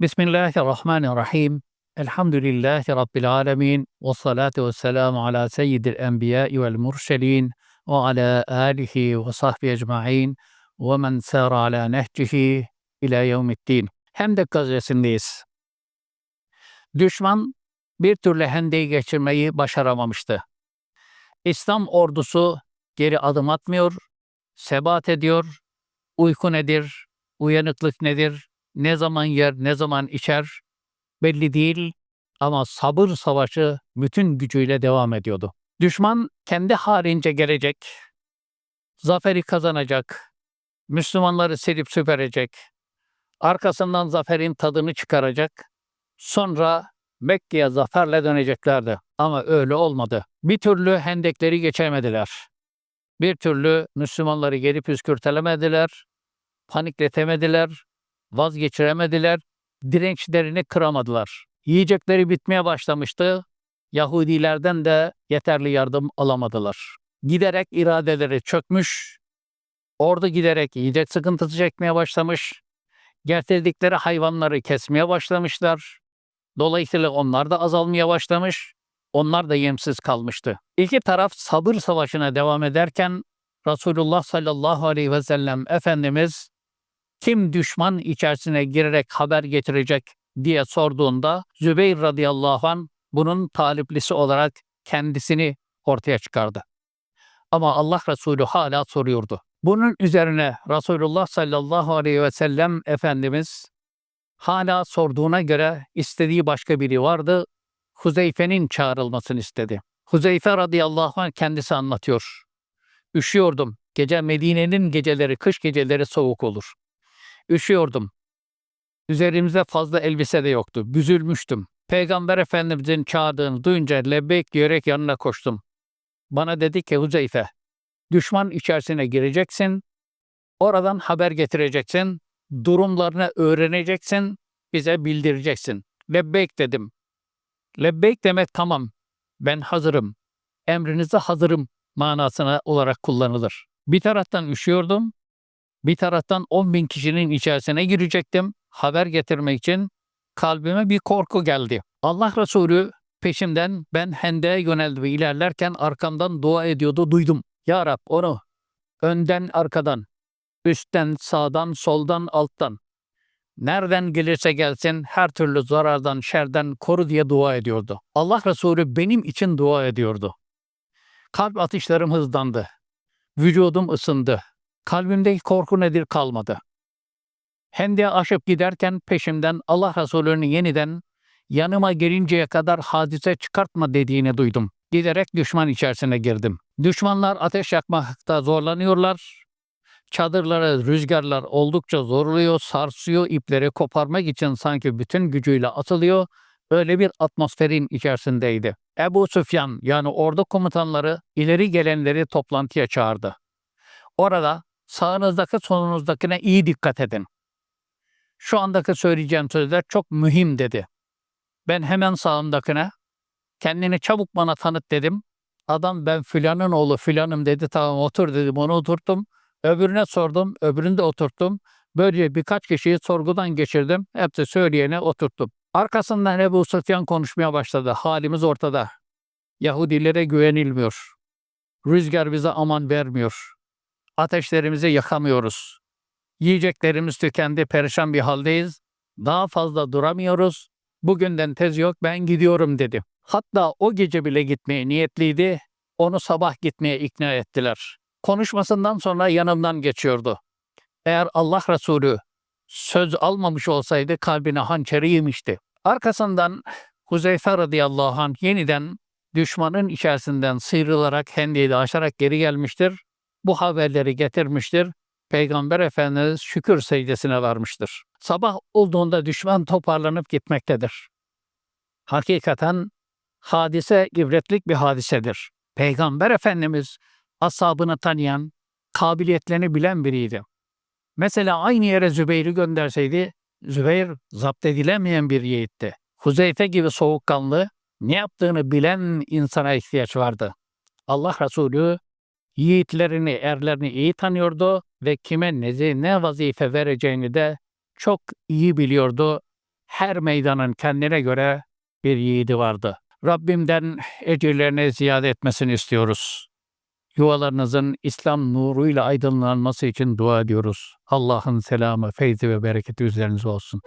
Bismillahirrahmanirrahim. Elhamdülillahi Rabbil alemin. Ve salatu ve selamu ala seyyidil enbiyai vel murselin ve ala alihi ve sahbihi ecma'in ve men sâra ala nehcihi ila yevmiddin. Hendek gazetesindeyiz. Düşman bir türlü Hendek'i geçirmeyi başaramamıştı. İslam ordusu geri adım atmıyor, sebat ediyor. Uyku nedir, uyanıklık nedir, ne zaman yer, ne zaman içer belli değil ama sabır savaşı bütün gücüyle devam ediyordu. Düşman kendi halince gelecek, zaferi kazanacak, Müslümanları silip süperecek, arkasından zaferin tadını çıkaracak, sonra Mekke'ye zaferle döneceklerdi. Ama öyle olmadı. Bir türlü hendekleri geçemediler. Bir türlü Müslümanları geri püskürtelemediler, panikletemediler, vazgeçiremediler, dirençlerini kıramadılar. Yiyecekleri bitmeye başlamıştı. Yahudilerden de yeterli yardım alamadılar. Giderek iradeleri çökmüş, ordu giderek yiyecek sıkıntısı çekmeye başlamış, getirdikleri hayvanları kesmeye başlamışlar. Dolayısıyla onlar da azalmaya başlamış, onlar da yemsiz kalmıştı. İki taraf sabır savaşına devam ederken Resulullah sallallahu aleyhi ve sellem Efendimiz kim düşman içerisine girerek haber getirecek diye sorduğunda Zübeyir radıyallahu an bunun taliplisi olarak kendisini ortaya çıkardı. Ama Allah Resulü hala soruyordu. Bunun üzerine Resulullah sallallahu aleyhi ve sellem Efendimiz hala sorduğuna göre istediği başka biri vardı. Huzeyfe'nin çağrılmasını istedi. Huzeyfe radıyallahu anh kendisi anlatıyor. Üşüyordum. Gece Medine'nin geceleri, kış geceleri soğuk olur. Üşüyordum. Üzerimizde fazla elbise de yoktu. Büzülmüştüm. Peygamber Efendimizin çağırdığını duyunca lebbeyk diyerek yanına koştum. Bana dedi ki Huzeyfe, düşman içerisine gireceksin, oradan haber getireceksin, durumlarını öğreneceksin, bize bildireceksin. Lebbeyk dedim. Lebbeyk demek tamam, ben hazırım, emrinize hazırım manasına olarak kullanılır. Bir taraftan üşüyordum, bir taraftan 10 bin kişinin içerisine girecektim. Haber getirmek için kalbime bir korku geldi. Allah Resulü peşimden ben hendeye yöneldi ve ilerlerken arkamdan dua ediyordu duydum. Ya Rab onu önden arkadan, üstten, sağdan, soldan, alttan, nereden gelirse gelsin her türlü zarardan, şerden koru diye dua ediyordu. Allah Resulü benim için dua ediyordu. Kalp atışlarım hızlandı. Vücudum ısındı. Kalbimdeki korku nedir kalmadı. Hendek'i aşıp giderken peşimden Allah Resulü'nün yeniden yanıma gelinceye kadar hadise çıkartma dediğini duydum. Giderek düşman içerisine girdim. Düşmanlar ateş yakmakta zorlanıyorlar. Çadırlara rüzgarlar oldukça zorluyor, sarsıyor, ipleri koparmak için sanki bütün gücüyle atılıyor. Öyle bir atmosferin içerisindeydi. Ebu Süfyan yani ordu komutanları ileri gelenleri toplantıya çağırdı. Orada sağınızdaki solunuzdakine iyi dikkat edin. Şu andaki söyleyeceğim sözler çok mühim dedi. Ben hemen sağımdakine kendini çabuk bana tanıt dedim. Adam ben filanın oğlu filanım dedi. Tamam otur dedim onu oturttum. Öbürüne sordum. Öbürünü de oturttum. Böylece birkaç kişiyi sorgudan geçirdim. Hepsi söyleyene oturttum. Arkasından Ebu Süfyan konuşmaya başladı. Halimiz ortada. Yahudilere güvenilmiyor. Rüzgar bize aman vermiyor. Ateşlerimizi yakamıyoruz. Yiyeceklerimiz tükendi, perişan bir haldeyiz. Daha fazla duramıyoruz. Bugünden tez yok, ben gidiyorum dedi. Hatta o gece bile gitmeye niyetliydi. Onu sabah gitmeye ikna ettiler. Konuşmasından sonra yanımdan geçiyordu. Eğer Allah Resulü söz almamış olsaydı kalbine hançeri yemişti. Arkasından Huzeyfe radıyallahu anh yeniden düşmanın içerisinden sıyrılarak hendeyi aşarak geri gelmiştir bu haberleri getirmiştir. Peygamber Efendimiz şükür secdesine varmıştır. Sabah olduğunda düşman toparlanıp gitmektedir. Hakikaten hadise ibretlik bir hadisedir. Peygamber Efendimiz ashabını tanıyan, kabiliyetlerini bilen biriydi. Mesela aynı yere Zübeyir'i gönderseydi, Zübeyir zapt edilemeyen bir yiğitti. Huzeyfe gibi soğukkanlı, ne yaptığını bilen insana ihtiyaç vardı. Allah Resulü yiğitlerini, erlerini iyi tanıyordu ve kime ne, ne vazife vereceğini de çok iyi biliyordu. her meydanın kendine göre bir yiğidi vardı. Rabbimden ecirlerini ziyade etmesini istiyoruz. Yuvalarınızın İslam nuruyla aydınlanması için dua ediyoruz. Allah'ın selamı, feyzi ve bereketi üzerinize olsun.